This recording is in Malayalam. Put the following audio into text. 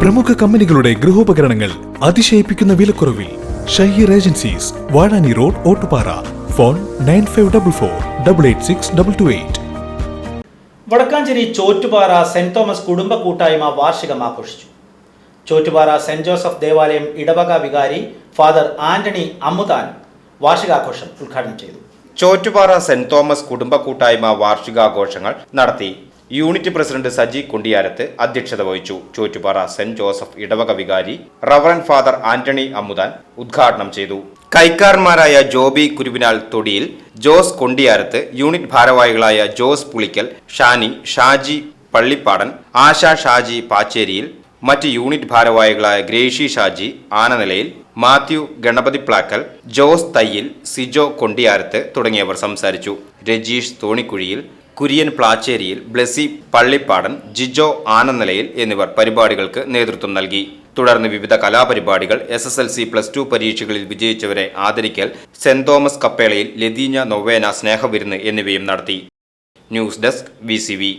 പ്രമുഖ കമ്പനികളുടെ ഗൃഹോപകരണങ്ങൾ അതിശയിപ്പിക്കുന്ന വിലക്കുറവിൽ Shaheer agencies Vazhani road Ottupara. Phone nine five double four double eight six double two eight. Vadakkanchery Chottupara saint Thomas കുടുംബ കൂട്ടായ്മ വാർഷികം ആഘോഷിച്ചു. ചോറ്റുപാറ സെന്റ് ജോസഫ് ദേവാലയം ഇടവക വികാരി ഫാദർ ആന്റണി അമ്മുതാൻ വാർഷികാഘോഷം ഉദ്ഘാടനം ചെയ്തു. ചോറ്റുപാറ സെന്റ് തോമസ് കുടുംബ കൂട്ടായ്മ വാർഷികാഘോഷങ്ങൾ നടത്തി യൂണിറ്റ് പ്രസിഡന്റ് സജി കുണ്ടിയാരത്ത് അധ്യക്ഷത വഹിച്ചു. ചോറ്റുപാറ സെന്റ് ജോസഫ് ഇടവക വികാരി റവറൻ ഫാദർ ആന്റണി അമ്മുദാൻ ഉദ്ഘാടനം ചെയ്തു. കൈക്കാരന്മാരായ ജോബി കുരുവിനാൽ തൊടിയിൽ ജോസ് കൊണ്ടിയാരത്ത് യൂണിറ്റ് ഭാരവാഹികളായ ജോസ് പുളിക്കൽ ഷാനി ഷാജി പള്ളിപ്പാടൻ ആശ ഷാജി പാച്ചേരിയിൽ മറ്റ് യൂണിറ്റ് ഭാരവാഹികളായ ഗ്രേഷി ഷാജി ആനനിലയിൽ മാത്യു ഗണപതി പ്ലാക്കൽ ജോസ് തയ്യിൽ സിജോ കൊണ്ടിയാരത്ത് തുടങ്ങിയവർ സംസാരിച്ചു. രജീഷ് തോണിക്കുഴിയിൽ കുര്യൻ പ്ലാച്ചേരിയിൽ ബ്ലെസി പള്ളിപ്പാടൻ ജിജോ ആനനിലയിൽ എന്നിവർ പരിപാടികൾക്ക് നേതൃത്വം നൽകി. തുടർന്ന് വിവിധ കലാപരിപാടികൾ S S L C plus two പരീക്ഷകളിൽ വിജയിച്ചവരെ ആദരിക്കൽ സെന്റ് തോമസ് കപ്പേളയിൽ ലതീഞ്ഞ നൊവേന സ്നേഹവിരുന്ന് എന്നിവയും നടത്തി. News desk V.